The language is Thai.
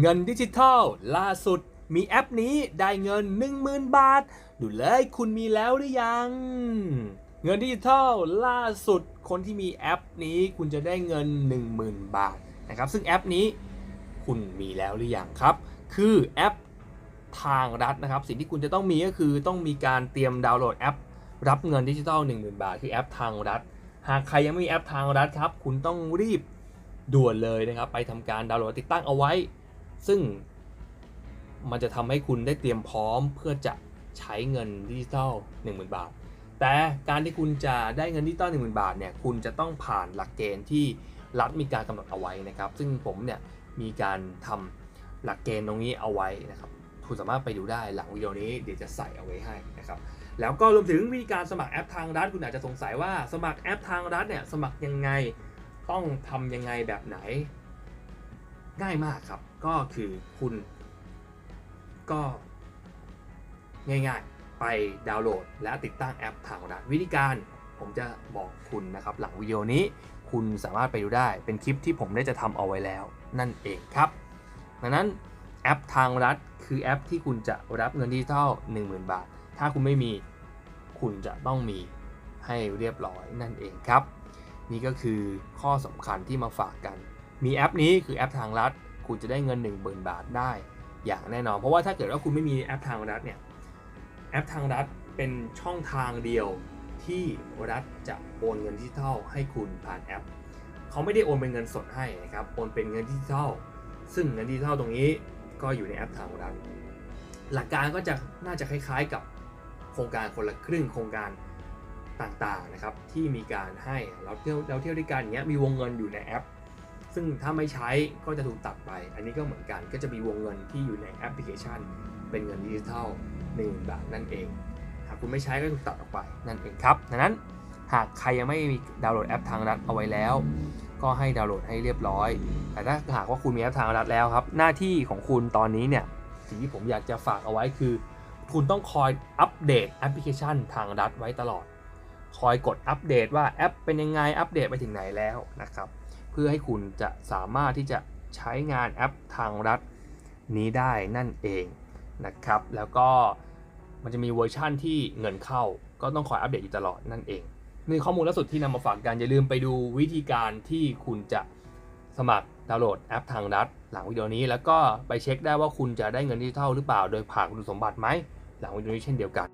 เงินดิจิทัล ล่าสุดมีแอปนี้ได้เงิน 10,000 บาท ดูเลยคุณมีแล้วหรือยัง เงินดิจิทัลล่าสุดคนที่มีแอปนี้คุณจะได้เงิน 10,000 บาทนะครับ ซึ่งแอปนี้คุณมีแล้วหรือยังครับ คือแอปทางรัฐนะครับ สิ่งที่คุณจะต้องมีก็คือต้องมีการเตรียมดาวน์โหลดแอป รับเงินดิจิทัล 10,000 บาท คือแอปทางรัฐ หากใครยังไม่มีแอปทางรัฐครับ คุณต้องรีบด่วนเลยนะครับ ไปทำการดาวน์โหลดติดตั้งเอาไว้ ซึ่งมันจะทำให้คุณได้เตรียมพร้อมเพื่อจะใช้เงินดิจิทัล10,000 บาท แต่การที่คุณจะได้เงินดิจิตอล10,000 บาทเนี่ยคุณจะต้องผ่านหลักเกณฑ์ที่รัฐมีการกำหนดเอาไว้นะครับ ซึ่งผมเนี่ยมีการทำหลักเกณฑ์ตรงนี้เอาไว้นะครับคุณสามารถไปดูได้หลังวิดีโอนี้เดี๋ยวจะใส่เอาไว้ให้นะครับแล้วก็รวมถึงวิธีการสมัครแอปทางรัฐคุณอาจจะสงสัยว่าสมัครแอปทางรัฐเนี่ยสมัครยังไงต้องทำยังไงแบบไหน ง่ายมากครับ ก็คือคุณก็ง่ายๆ ไปดาวน์โหลดและติดตั้งแอปทางรัฐวิธีการผมจะบอกคุณนะครับหลังวิดีโอนี้คุณสามารถไปดูได้เป็นคลิปที่ผมได้จะทำเอาไว้แล้วนั่นเองครับ ดังนั้นแอปทางรัฐคือแอปที่คุณจะรับเงินดิจิทัล10,000 บาท ถ้าคุณไม่มีคุณจะต้องมีให้เรียบร้อยนั่นเองครับ นี่ก็คือข้อสำคัญที่มาฝากกัน มีแอปนี้คือแอปทางรัฐ คุณจะได้เงิน 1 0,000 บาทได้ อย่างแน่นอน เพราะว่าถ้าเกิดว่าคุณไม่มีแอปทางรัฐเนี่ยแอปทางรัฐเป็นช่องทางเดียวที่รัฐจะโอนเงินดิจิทัลให้คุณผ่านแอป เขาไม่ได้โอนเป็นเงินสดให้นะครับโอนเป็นเงินดิจิทัลซึ่งเงินดิจิทัลตรงนี้ก็อยู่ในแอปทางรัฐหลักการก็จะน่าจะคล้ายๆกับโครงการคนละครึ่งโครงการต่างๆนะครับที่มีการให้เราเที่ยวเราเที่ยวด้วยกันเงี้ยมีวงเงินอยู่ในแอป ซึ่งถ้าไม่ใช้ก็จะถูกตัดไป อันนี้ก็เหมือนกันก็จะมีวงเงินที่อยู่ในแอปพลิเคชัน เป็นเงินดิจิทัลหนึ่งบาทนั่นเองหากคุณไม่ใช้ก็ถูกตัดออกไปนั่นเองครับดังนั้นหากใครยังไม่มีดาวน์โหลดแอปทางรัฐเอาไว้แล้ว ก็ให้ดาวน์โหลดให้เรียบร้อย แต่ถ้าหากว่าคุณมีแอปทางรัฐแล้วครับ หน้าที่ของคุณตอนนี้เนี่ยสิ่งที่ผมอยากจะฝากเอาไว้คือ คุณต้องคอยอัปเดตแอปพลิเคชันทางรัฐไว้ตลอด คอยกดอัปเดตว่าแอปเป็นยังไงอัปเดตไปถึงไหนแล้วนะครับ เพื่อให้คุณจะสามารถที่จะใช้งานแอปทางรัฐนี้ได้นั่นเองนะครับ แล้วก็มันจะมีเวอร์ชั่นที่เงินเข้าก็ต้องคอยอัปเดตอยู่ตลอดนั่นเองนี่ข้อมูลล่าสุดที่นำมาฝากกัน อย่าลืมไปดูวิธีการที่คุณจะสมัครดาวน์โหลดแอปทางรัฐ หลังวิดีโอนี้แล้วก็ไปเช็คได้ว่าคุณจะได้เงินดิจิทัลหรือเปล่า โดยผ่านคุณสมบัติไหมหลังวิดีโอนี้เช่นเดียวกัน